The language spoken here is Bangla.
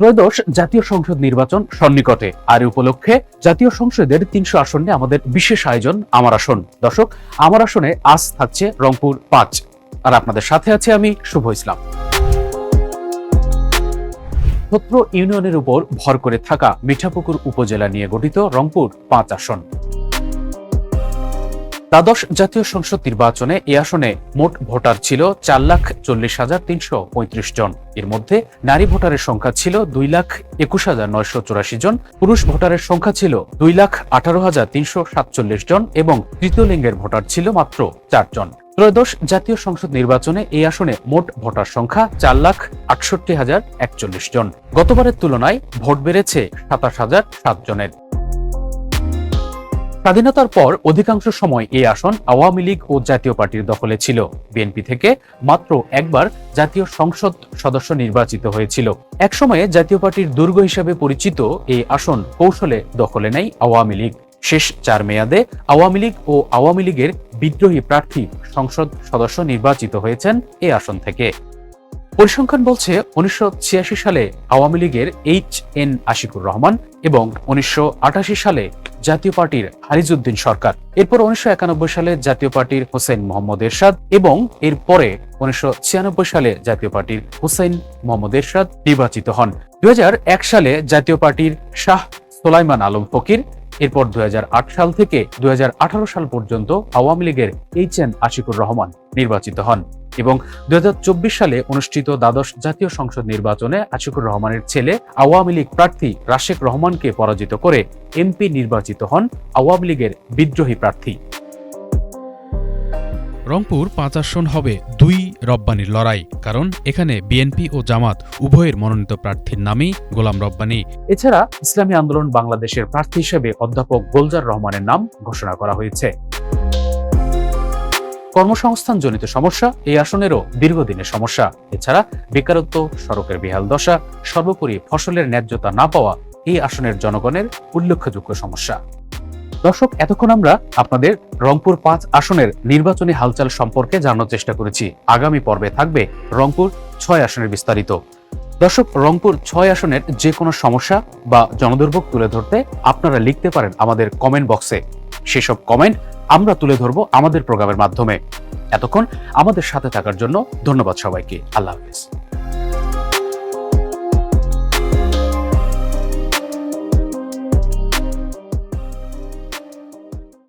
ত্রয়োদশ জাতীয় সংসদ নির্বাচন সন্নিকটে। আর উপলক্ষে জাতীয় সংসদের তিনশো আসনে আমাদের বিশেষ আয়োজন আমার আসন। দর্শক, আমার আসনে আজ থাকছে রংপুর পাঁচ। আর আপনাদের সাথে আছে আমি শুভ ইসলাম। ছত্র ইউনিয়নের উপর ভর করে থাকা মিঠাপুকুর উপজেলা নিয়ে গঠিত রংপুর পাঁচ আসন। দ্বাদশ জাতীয় সংসদ নির্বাচনে এই আসনে মোট ভোটার ছিল চার লাখ চল্লিশ হাজার তিনশো পঁয়ত্রিশ জন। এর মধ্যে নারী ভোটারের সংখ্যা ছিল দুই লাখ একুশ হাজার নয়শো চুরাশি জন, পুরুষ ভোটারের সংখ্যা ছিল দুই লাখ আঠারো হাজার তিনশো সাতচল্লিশ জন এবং তৃতীয় লিঙ্গের ভোটার ছিল মাত্র চারজন ত্রয়োদশ জাতীয় সংসদ নির্বাচনে এই আসনে মোট ভোটার সংখ্যা চার লাখ আটষট্টি হাজার একচল্লিশ জন। গতবারের তুলনায় ভোট বেড়েছে সাতাশ হাজার সাত জনের। স্বাধীনতার পর অধিকাংশ সময় এই আসন আওয়ামী লীগ ও জাতীয় পার্টির দখলে ছিল। বিএনপি থেকে মাত্র একবার জাতীয় সংসদ সদস্য নির্বাচিত হয়েছিল। একসময়ে জাতীয় পার্টির দুর্গ হিসেবে পরিচিত এই আসন কৌশলে দখলে নেয় আওয়ামী লীগ। শেষ চার মেয়াদে আওয়ামী লীগ ও আওয়ামী লীগের বিদ্রোহী প্রার্থী সংসদ সদস্য নির্বাচিত হয়েছেন এই আসন থেকে। পরিসংখ্যান বলছে উনিশশো ছিয়াশি সালে আওয়ামী লীগের এইচ এন আশিকুর রহমান এবং উনিশশো আঠাশি সালে জাতীয় পার্টির হারিজুদ্দিন সরকার। এরপর উনিশশো একানব্বই সালে জাতীয় পার্টির হোসেন মোহাম্মদ এরশাদ এবং এরপরে উনিশশো সালে জাতীয় পার্টির হোসেন মোহাম্মদ এরশাদ নির্বাচিত হন। দুই হাজার এক সালে জাতীয় পার্টির শাহ সোলাইমান আলম ফকির, এরপর দুই হাজার আট সাল থেকে দুই হাজার আঠারো সাল পর্যন্ত আওয়ামী লীগের এইচ এন আশিকুর রহমান নির্বাচিত হন। এবং দুই হাজার চব্বিশ সালে অনুষ্ঠিত দ্বাদশ জাতীয় সংসদ নির্বাচনে আশিকুর রহমানের ছেলে আওয়ামী লীগ প্রার্থী রাশেক রহমানকে পরাজিত করে এমপি নির্বাচিত হন আওয়ামী লীগের বিদ্রোহী প্রার্থী। রংপুর পাঁচ আসন হবে দুই রব্বানির লড়াই কারণ এখানে বিএনপি ও জামাত উভয়ের মনোনীত প্রার্থীর নামই গোলাম রব্বানি। এছাড়া ইসলামী আন্দোলন বাংলাদেশের প্রার্থী হিসেবে অধ্যাপক গোলজার রহমানের নাম ঘোষণা করা হয়েছে। কর্মসংস্থানজনিত সমস্যা এই আসনেরও দীর্ঘদিনের সমস্যা। এছাড়া বেকারত্ব, সড়কের বেহাল দশা, সর্বোপরি ফসলের ন্যায্যতা না পাওয়া এই আসনের জনগণের উল্লেখযোগ্য সমস্যা। দর্শক, এতক্ষণ আমরা আপনাদের রংপুর পাঁচ আসনের নির্বাচনী হালচাল সম্পর্কে জানার চেষ্টা করেছি। আগামী পর্বে থাকবে রংপুর ছয় আসনের বিস্তারিত। দর্শক, রংপুর ছয় আসনের যে কোনো সমস্যা বা জনদুর্ভোগ তুলে ধরতে আপনারা লিখতে পারেন আমাদের কমেন্ট বক্সে সেসব কমেন্ট আমরা তুলে ধরব আমাদের প্রোগ্রামের মাধ্যমে। এতক্ষণ আমাদের সাথে থাকার জন্য ধন্যবাদ সবাইকে। আল্লাহ হাফিজ।